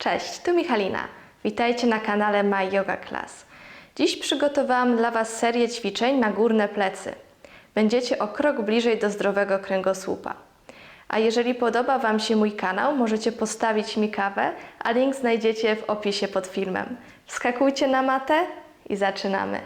Cześć, tu Michalina. Witajcie na kanale My Yoga Class. Dziś przygotowałam dla Was serię ćwiczeń na górne plecy. Będziecie o krok bliżej do zdrowego kręgosłupa. A jeżeli podoba Wam się mój kanał, możecie postawić mi kawę, a link znajdziecie w opisie pod filmem. Wskakujcie na matę i zaczynamy.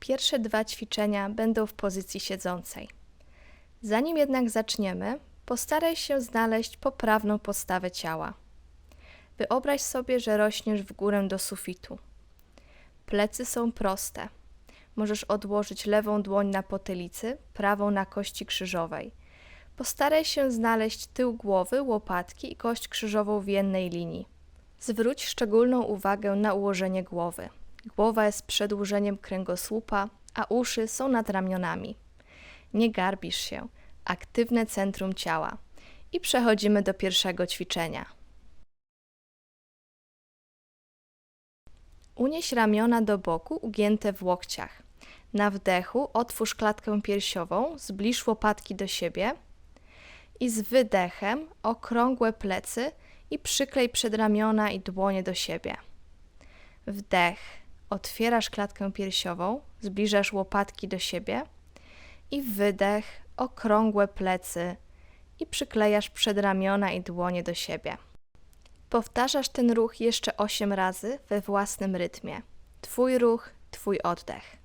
Pierwsze dwa ćwiczenia będą w pozycji siedzącej. Zanim jednak zaczniemy, postaraj się znaleźć poprawną postawę ciała. Wyobraź sobie, że rośniesz w górę do sufitu. Plecy są proste. Możesz odłożyć lewą dłoń na potylicy, prawą na kości krzyżowej. Postaraj się znaleźć tył głowy, łopatki i kość krzyżową w jednej linii. Zwróć szczególną uwagę na ułożenie głowy. Głowa jest przedłużeniem kręgosłupa, a uszy są nad ramionami. Nie garbisz się. Aktywne centrum ciała. I przechodzimy do pierwszego ćwiczenia. Unieś ramiona do boku, ugięte w łokciach. Na wdechu otwórz klatkę piersiową, zbliż łopatki do siebie i z wydechem okrągłe plecy i przyklej przedramiona i dłonie do siebie. Wdech, otwierasz klatkę piersiową, zbliżasz łopatki do siebie i wydech, okrągłe plecy i przyklejasz przedramiona i dłonie do siebie. Powtarzasz ten ruch jeszcze 8 razy we własnym rytmie. Twój ruch, Twój oddech.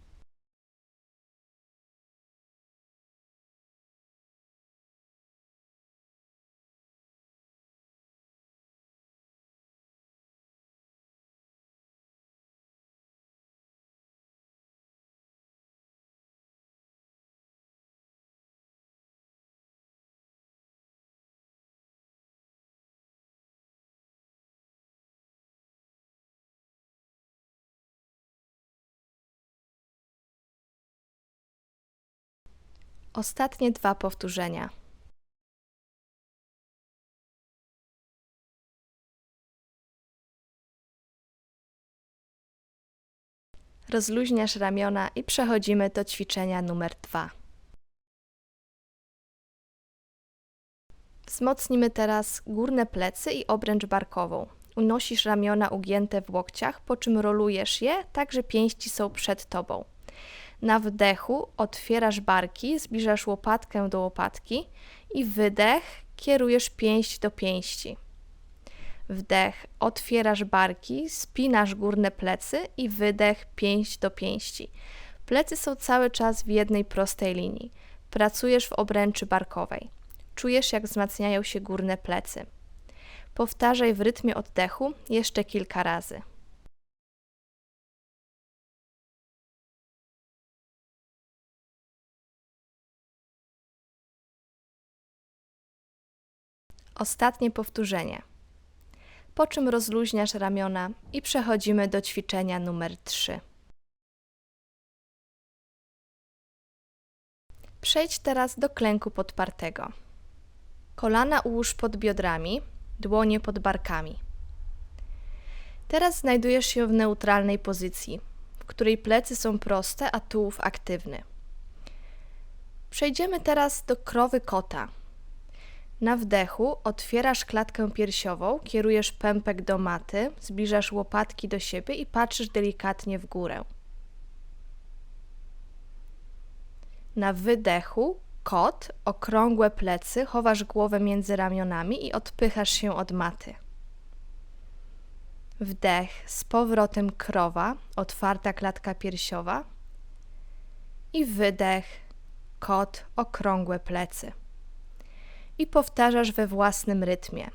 Ostatnie dwa powtórzenia. Rozluźniasz ramiona i przechodzimy do ćwiczenia numer dwa. Wzmocnimy teraz górne plecy i obręcz barkową. Unosisz ramiona ugięte w łokciach, po czym rolujesz je tak, że pięści są przed tobą. Na wdechu otwierasz barki, zbliżasz łopatkę do łopatki i wydech kierujesz pięść do pięści. Wdech, otwierasz barki, spinasz górne plecy i wydech pięść do pięści. Plecy są cały czas w jednej prostej linii. Pracujesz w obręczy barkowej. Czujesz, jak wzmacniają się górne plecy. Powtarzaj w rytmie oddechu jeszcze kilka razy. Ostatnie powtórzenie. Po czym rozluźniasz ramiona i przechodzimy do ćwiczenia numer 3. Przejdź teraz do klęku podpartego. Kolana ułóż pod biodrami, dłonie pod barkami. Teraz znajdujesz się w neutralnej pozycji, w której plecy są proste, a tułów aktywny. Przejdziemy teraz do krowy kota. Na wdechu otwierasz klatkę piersiową, kierujesz pępek do maty, zbliżasz łopatki do siebie i patrzysz delikatnie w górę. Na wydechu kot, okrągłe plecy, chowasz głowę między ramionami i odpychasz się od maty. Wdech, z powrotem krowa, otwarta klatka piersiowa. I wydech, kot, okrągłe plecy i powtarzasz we własnym rytmie.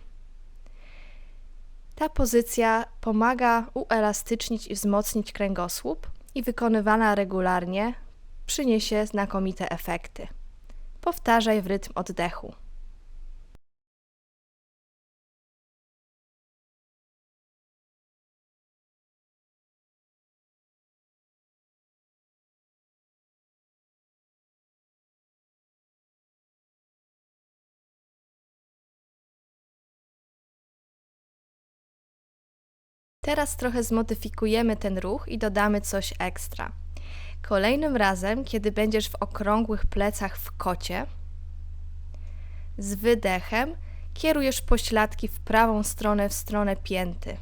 Ta pozycja pomaga uelastycznić i wzmocnić kręgosłup i wykonywana regularnie przyniesie znakomite efekty. Powtarzaj w rytm oddechu. Teraz trochę zmodyfikujemy ten ruch i dodamy coś ekstra. Kolejnym razem, kiedy będziesz w okrągłych plecach w kocie, Z wydechem kierujesz pośladki w prawą stronę w stronę pięty.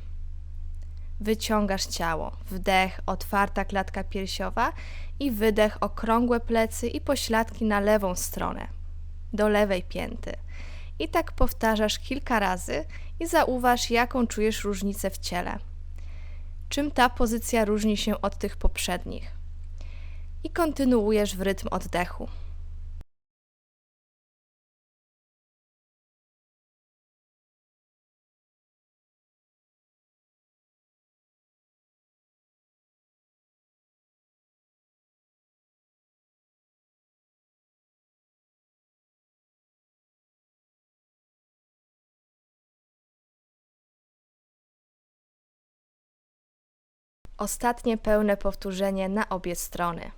Wyciągasz ciało. Wdech, otwarta klatka piersiowa i wydech, okrągłe plecy i pośladki na lewą stronę, do lewej pięty. I tak powtarzasz kilka razy i zauważ, jaką czujesz różnicę w ciele. Czym ta pozycja różni się od tych poprzednich. I kontynuujesz w rytm oddechu. Ostatnie pełne powtórzenie na obie strony.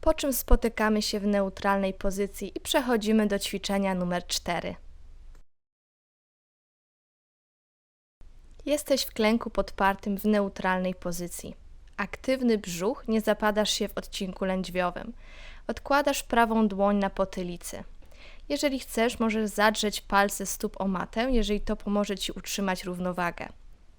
Po czym spotykamy się w neutralnej pozycji i przechodzimy do ćwiczenia numer 4. Jesteś w klęku podpartym w neutralnej pozycji. Aktywny brzuch, nie zapadasz się w odcinku lędźwiowym. Odkładasz prawą dłoń na potylicy. Jeżeli chcesz, możesz zadrzeć palce stóp o matę, jeżeli to pomoże Ci utrzymać równowagę.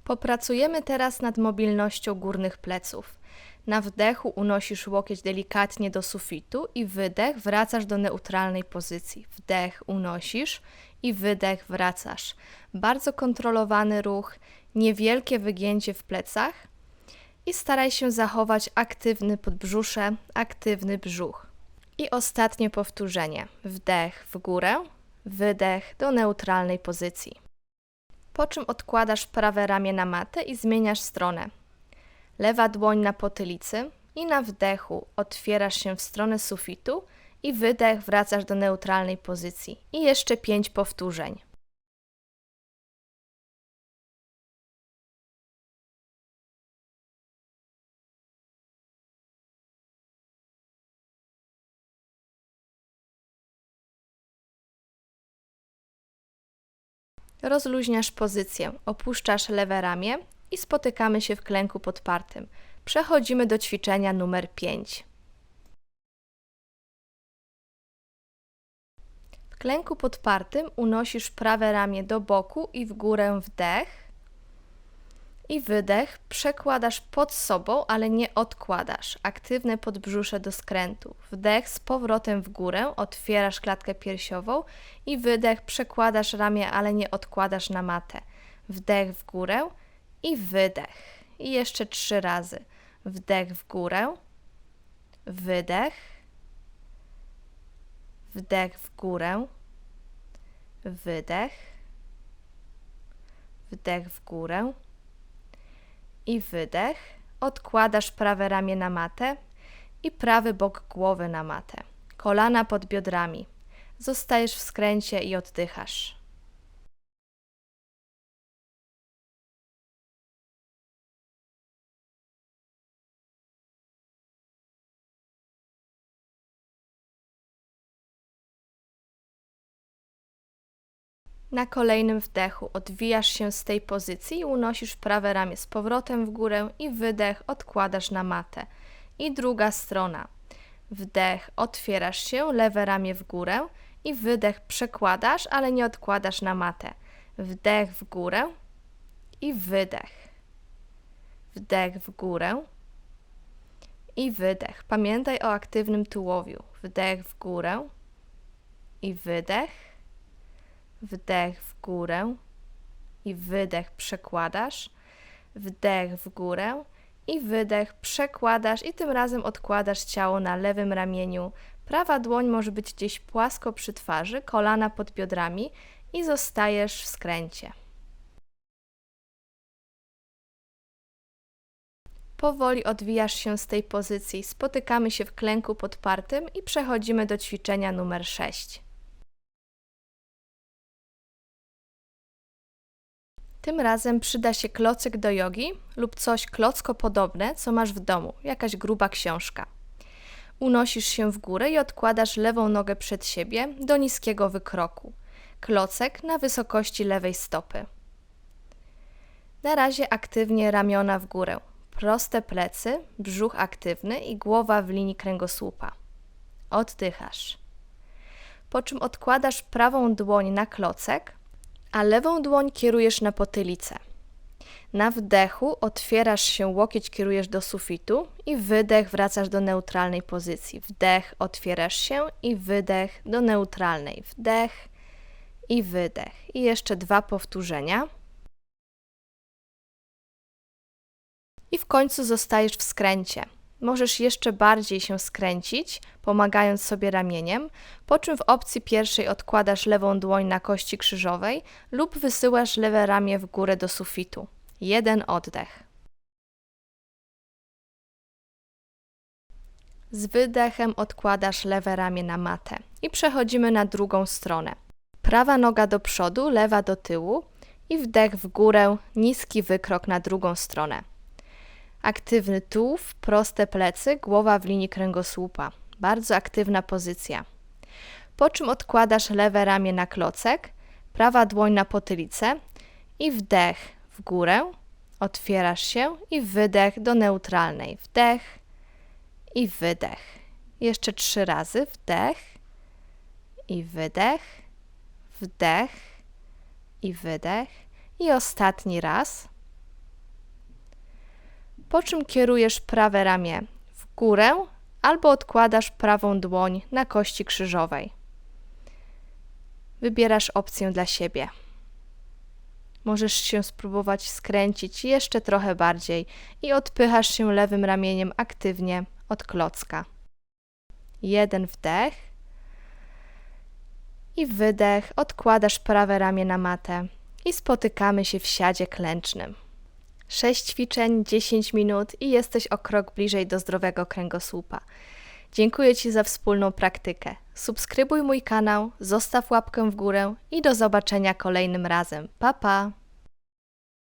Popracujemy teraz nad mobilnością górnych pleców. Na wdechu unosisz łokieć delikatnie do sufitu i wydech wracasz do neutralnej pozycji. Wdech unosisz i wydech wracasz. Bardzo kontrolowany ruch, niewielkie wygięcie w plecach i staraj się zachować aktywny podbrzusze, aktywny brzuch. I ostatnie powtórzenie. Wdech w górę, wydech do neutralnej pozycji. Po czym odkładasz prawe ramię na matę i zmieniasz stronę. Lewa dłoń na potylicy i na wdechu otwierasz się w stronę sufitu i wydech wracasz do neutralnej pozycji. I jeszcze pięć powtórzeń. Rozluźniasz pozycję, opuszczasz lewe ramię i spotykamy się w klęku podpartym. Przechodzimy do ćwiczenia numer 5. W klęku podpartym unosisz prawe ramię do boku i w górę wdech i wydech przekładasz pod sobą, ale nie odkładasz. Aktywne podbrzusze do skrętu. Wdech z powrotem w górę, otwierasz klatkę piersiową i wydech przekładasz ramię, ale nie odkładasz na matę. Wdech w górę i wydech. I jeszcze trzy razy. Wdech w górę, wydech, wdech w górę, wydech, wdech w górę i wydech. Odkładasz prawe ramię na matę i prawy bok głowy na matę. Kolana pod biodrami. Zostajesz w skręcie i oddychasz. Na kolejnym wdechu odwijasz się z tej pozycji i unosisz prawe ramię z powrotem w górę i wydech odkładasz na matę. I druga strona. Wdech, otwierasz się, lewe ramię w górę i wydech przekładasz, ale nie odkładasz na matę. Wdech w górę i wydech. Wdech w górę i wydech. Pamiętaj o aktywnym tułowiu. Wdech w górę i wydech wdech w górę i wydech przekładasz, wdech w górę i wydech przekładasz i tym razem odkładasz ciało na lewym ramieniu. Prawa dłoń może być gdzieś płasko przy twarzy, kolana pod biodrami i zostajesz w skręcie. Powoli odwijasz się z tej pozycji, spotykamy się w klęku podpartym i przechodzimy do ćwiczenia numer 6. Tym razem przyda się klocyk do jogi lub coś klocko podobne, co masz w domu, jakaś gruba książka. Unosisz się w górę i odkładasz lewą nogę przed siebie do niskiego wykroku. Klocek na wysokości lewej stopy. Na razie aktywnie ramiona w górę, proste plecy, brzuch aktywny i głowa w linii kręgosłupa. Oddychasz. Po czym odkładasz prawą dłoń na klocek, a lewą dłoń kierujesz na potylicę. Na wdechu otwierasz się, łokieć kierujesz do sufitu i wydech wracasz do neutralnej pozycji. Wdech, otwierasz się i wydech do neutralnej. Wdech i wydech. I jeszcze dwa powtórzenia. I w końcu zostajesz w skręcie. Możesz jeszcze bardziej się skręcić, pomagając sobie ramieniem, po czym w opcji pierwszej odkładasz lewą dłoń na kości krzyżowej lub wysyłasz lewe ramię w górę do sufitu. Jeden oddech. Z wydechem odkładasz lewe ramię na matę i przechodzimy na drugą stronę. Prawa noga do przodu, lewa do tyłu i wdech w górę, niski wykrok na drugą stronę. Aktywny tułów, proste plecy, głowa w linii kręgosłupa. Bardzo aktywna pozycja. Po czym odkładasz lewe ramię na klocek, prawa dłoń na potylicę i wdech w górę, otwierasz się i wydech do neutralnej. Wdech i wydech. Jeszcze trzy razy. Wdech i wydech, wdech i wydech. I ostatni raz po czym kierujesz prawe ramię w górę albo odkładasz prawą dłoń na kości krzyżowej. Wybierasz opcję dla siebie. Możesz się spróbować skręcić jeszcze trochę bardziej i odpychasz się lewym ramieniem aktywnie od klocka. Jeden wdech i wydech, odkładasz prawe ramię na matę i spotykamy się w siadzie klęcznym. 6 ćwiczeń, 10 minut i jesteś o krok bliżej do zdrowego kręgosłupa. Dziękuję Ci za wspólną praktykę. Subskrybuj mój kanał, zostaw łapkę w górę i do zobaczenia kolejnym razem. Pa pa!